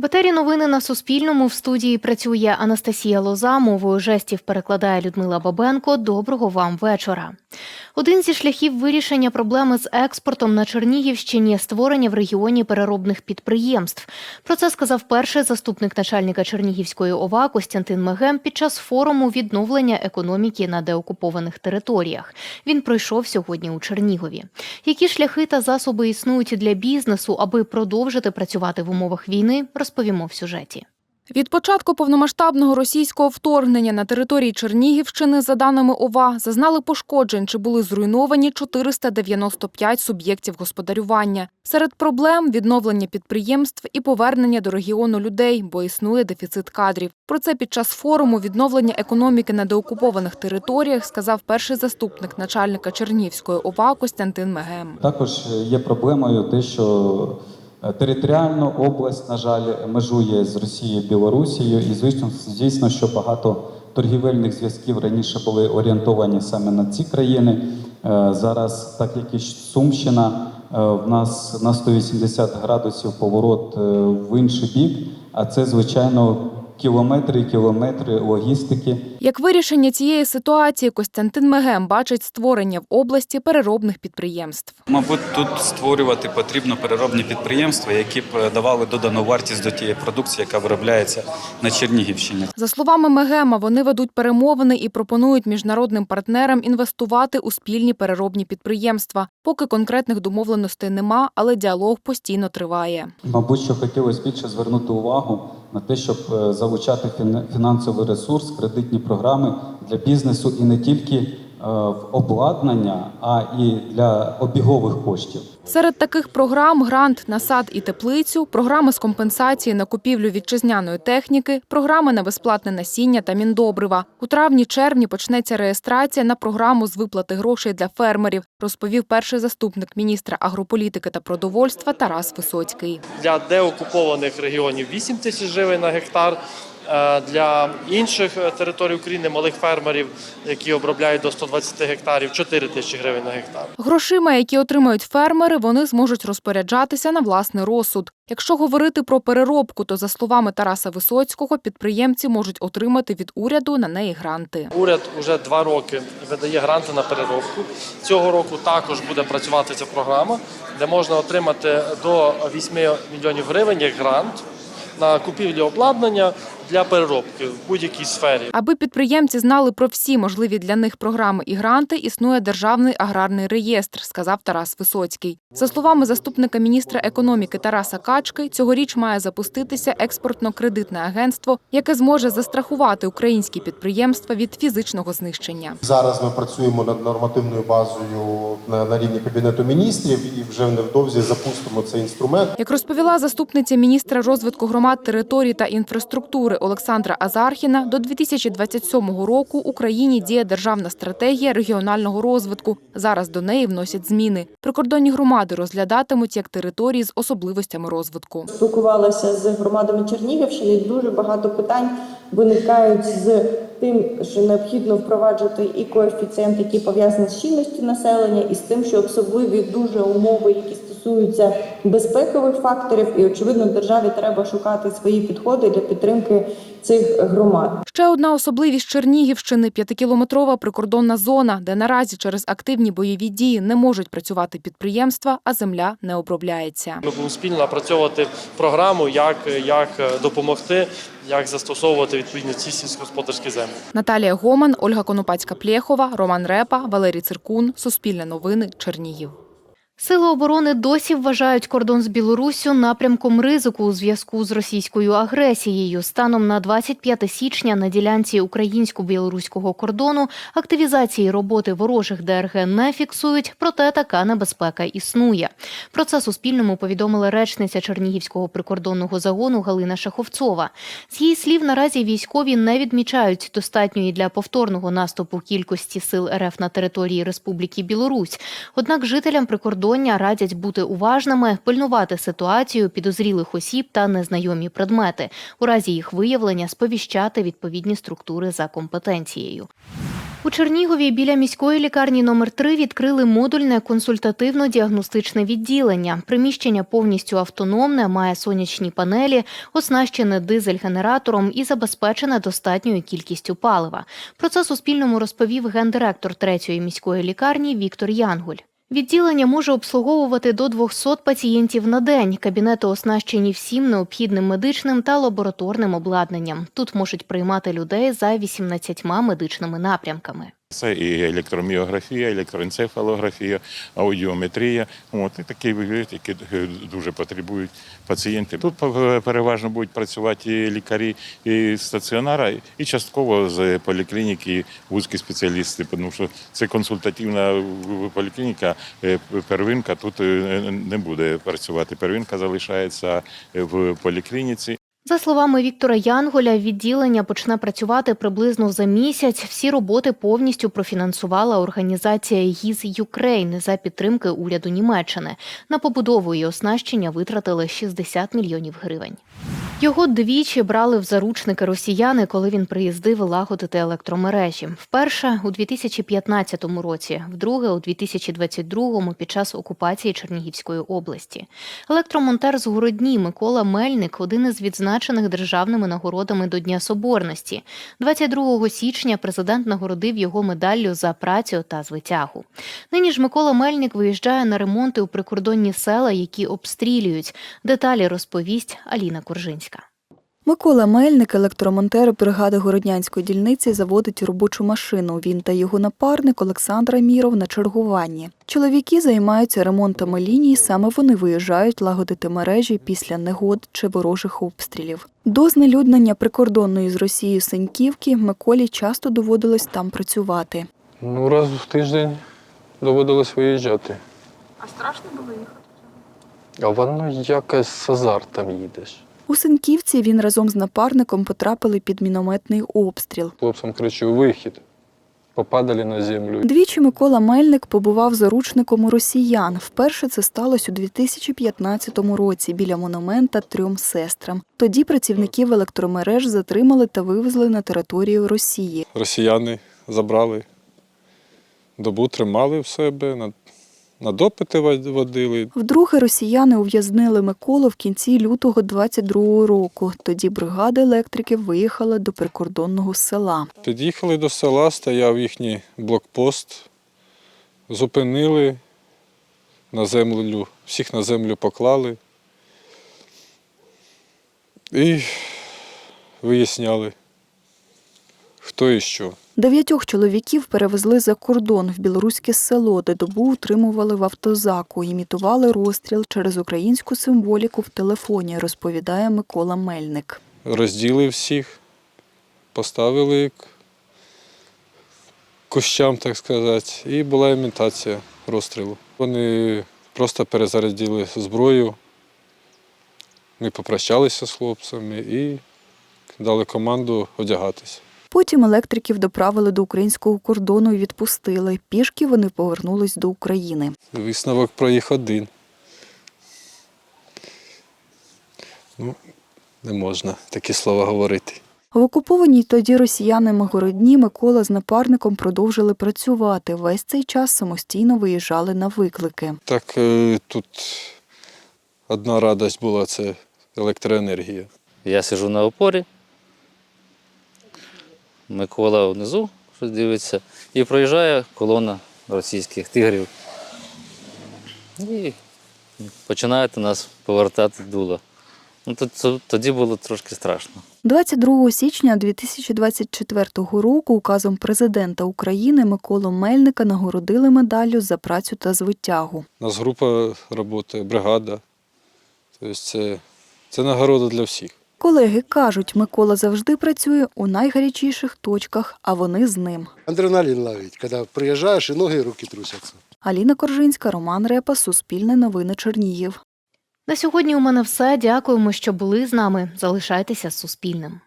В етері новини на Суспільному в студії працює Анастасія Лоза. Мовою жестів перекладає Людмила Бабенко. Доброго вам вечора. Один зі шляхів вирішення проблеми з експортом на Чернігівщині створення в регіоні переробних підприємств. Про це сказав перший заступник начальника Чернігівської ОВА Костянтин Мегем під час форуму відновлення економіки на деокупованих територіях. Він пройшов сьогодні у Чернігові. Які шляхи та засоби існують для бізнесу, аби продовжити працювати в умовах війни, розповімо в сюжеті. Від початку повномасштабного російського вторгнення на території Чернігівщини, за даними ОВА, зазнали пошкоджень чи були зруйновані 495 суб'єктів господарювання. Серед проблем відновлення підприємств і повернення до регіону людей, бо існує дефіцит кадрів. Про це під час форуму відновлення економіки на деокупованих територіях сказав перший заступник начальника Чернігівської ОВА Костянтин Мегем. Також є проблемою те, що територіально область, на жаль, межує з Росією Білорусією, і звісно, звісно, що багато торгівельних зв'язків раніше були орієнтовані саме на ці країни. Е, Зараз, так як і Сумщина, е, в нас на 180 градусів поворот е, в інший бік, а це звичайно кілометри і кілометри логістики. Як вирішення цієї ситуації Костянтин Мегем бачить створення в області переробних підприємств. Мабуть, тут створювати потрібно переробні підприємства, які б давали додану вартість до тієї продукції, яка виробляється на Чернігівщині. За словами Мегема, вони ведуть перемовини і пропонують міжнародним партнерам інвестувати у спільні переробні підприємства. Поки конкретних домовленостей нема, але діалог постійно триває. Мабуть, що хотілося більше звернути увагу на те, щоб е, залучати фін- фінансовий ресурс, кредитні програми для бізнесу і не тільки в обладнання, а і для обігових коштів. Серед таких програм грант на сад і теплицю, програми з компенсації на купівлю вітчизняної техніки, програми на безплатне насіння та міндобрива. У травні-червні почнеться реєстрація на програму з виплати грошей для фермерів, розповів перший заступник міністра агрополітики та продовольства Тарас Висоцький. для деокупованих регіонів 8 тисяч гривень на гектар. Е, Для інших е, територій України малих фермерів, які обробляють до 120 гектарів, 4 тисячі гривень на гектар. Грошима, які отримають фермери, вони зможуть розпоряджатися на власний розсуд. Якщо говорити про переробку, то за словами Тараса Висоцького, підприємці можуть отримати від уряду на неї гранти. Уряд вже два роки видає гранти на переробку. Цього року також буде працювати ця програма, де можна отримати до 8 мільйонів гривень як грант на купівлю обладнання для переробки в будь-якій сфері. Аби підприємці знали про всі можливі для них програми і гранти, існує державний аграрний реєстр, сказав Тарас Висоцький. За словами заступника міністра економіки Тараса Качки, цьогоріч має запуститися експортно-кредитне агентство, яке зможе застрахувати українські підприємства від фізичного знищення. Зараз ми працюємо над нормативною базою на, на рівні кабінету міністрів і вже невдовзі запустимо цей інструмент. Як розповіла заступниця міністра розвитку громад, територій та інфраструктури Олександра Азархіна, до 2027 року Україні діє державна стратегія регіонального розвитку. Зараз до неї вносять зміни. Прикордонні громади розглядатимуть як території з особливостями розвитку. спілкувалася з громадами Чернігівщини. Дуже багато питань виникають з тим, що необхідно впроваджувати і коефіцієнт, який пов'язаний з щільністю населення, і з тим, що особливі дуже умови, які стосуються безпекових факторів, і очевидно, державі треба шукати свої підходи для підтримки цих громад. Ще одна особливість Чернігівщини – п'ятикілометрова прикордонна зона, де наразі через активні бойові дії не можуть працювати підприємства, а земля не обробляється. Ми будемо спільно напрацьовувати програму, як, як допомогти, як застосовувати відповідно ці сільськогосподарські землі. Наталія Гоман, Ольга Конопацька-Плєхова, Роман Репа, Валерій Циркун. Суспільне новини. Чернігів. Сили оборони досі вважають кордон з Білоруссю напрямком ризику у зв'язку з російською агресією. Станом на 25 січня на ділянці українсько-білоруського кордону активізації роботи ворожих ДРГ не фіксують, проте така небезпека існує. Про це Суспільному повідомила речниця Чернігівського прикордонного загону Галина Шаховцова. З її слів, наразі військові не відмічають достатньої для повторного наступу кількості сил РФ на території Республіки Білорусь. Однак жителям прикордоння радять бути уважними, пильнувати ситуацію підозрілих осіб та незнайомі предмети. У разі їх виявлення сповіщати відповідні структури за компетенцією. У Чернігові біля міської лікарні номер 3 відкрили модульне консультативно-діагностичне відділення. Приміщення повністю автономне, має сонячні панелі, оснащене дизель-генератором і забезпечене достатньою кількістю палива. Про це Суспільному розповів гендиректор третьої міської лікарні Віктор Янгуль. Відділення може обслуговувати до 200 пацієнтів на день. Кабінети оснащені всім необхідним медичним та лабораторним обладнанням. Тут можуть приймати людей за 18 медичними напрямками. Це і електроміографія, електроенцефалографія, аудіометрія. От, і такі види, які е, дуже потребують пацієнти. Тут е, переважно будуть працювати і лікарі і стаціонара, і частково з поліклініки вузькі спеціалісти, тому що це консультативна поліклініка, е, первинка тут не буде працювати. Первинка залишається в поліклініці. За словами Віктора Янголя, відділення почне працювати приблизно за місяць. Всі роботи повністю профінансувала організація «ГІЗ Юкрейн» за підтримки уряду Німеччини. На побудову і оснащення витратили 60 мільйонів гривень. Його двічі брали в заручники росіяни, коли він приїздив лагодити електромережі. Вперше у 2015 році, вдруге у 2022 під час окупації Чернігівської області. Електромонтер з Городні Микола Мельник один із відзначених державними нагородами до Дня Соборності. 22 січня президент нагородив його медаллю за працю та звитягу. Нині ж Микола Мельник виїжджає на ремонти у прикордонні села, які обстрілюють. Деталі розповість Аліна Коржинська. Микола Мельник, електромонтер бригади Городнянської дільниці, заводить робочу машину. Він та його напарник Олександра Міров на чергуванні. Чоловіки займаються ремонтами ліній, саме вони виїжджають лагодити мережі після негод чи ворожих обстрілів. До знелюднення прикордонної з Росією Синьківки Миколі часто доводилось там працювати. Ну, раз в тиждень доводилось виїжджати. А страшно було їхати? А воно якось з азартом їдеш. У Синьківці він разом з напарником потрапили під мінометний обстріл. Хлопцям кричу вихід. Попадали на землю. Двічі Микола Мельник побував заручником у росіян. Вперше це сталося у 2015 році біля монумента трьом сестрам. Тоді працівників електромереж затримали та вивезли на територію Росії. Росіяни забрали. Добу тримали в себе, на, допити водили. Вдруге росіяни ув'язнили Миколу в кінці лютого 22-го року. Тоді бригада електриків виїхала до прикордонного села. Під'їхали до села, стояв їхній блокпост, зупинили на землю, всіх на землю поклали і виясняли, хто і що. Дев'ятьох чоловіків перевезли за кордон в білоруське село, де добу утримували в автозаку, імітували розстріл через українську символіку в телефоні, розповідає Микола Мельник. розділи всіх, поставили кущам, так сказати, і була імітація розстрілу. Вони просто перезарядили зброю. Ми попрощалися з хлопцями і дали команду одягатися. Потім електриків доправили до українського кордону і відпустили. Пішки вони повернулись до України. Висновок про їх один. Ну, не можна такі слова говорити. В окупованій тоді росіянами городні Микола з напарником продовжили працювати. Весь цей час самостійно виїжджали на виклики. Так е, тут одна радость була це електроенергія. Я сижу на опорі, Микола внизу щось дивиться, і проїжджає колона російських тигрів. І починають нас повертати дуло. Ну, то- то- тоді було трошки страшно. 22 січня 2024 року указом президента України Миколу Мельника нагородили медаллю за працю та звитягу. У нас група роботи, бригада. Тобто це, це нагорода для всіх. Колеги кажуть, Микола завжди працює у найгарячіших точках, а вони з ним. Адреналін ловить, коли приїжджаєш і ноги, і руки трусяться. Аліна Коржинська, Роман Репа, Суспільне новини Чернігів. На сьогодні у мене все. Дякуємо, що були з нами. Залишайтеся з Суспільним.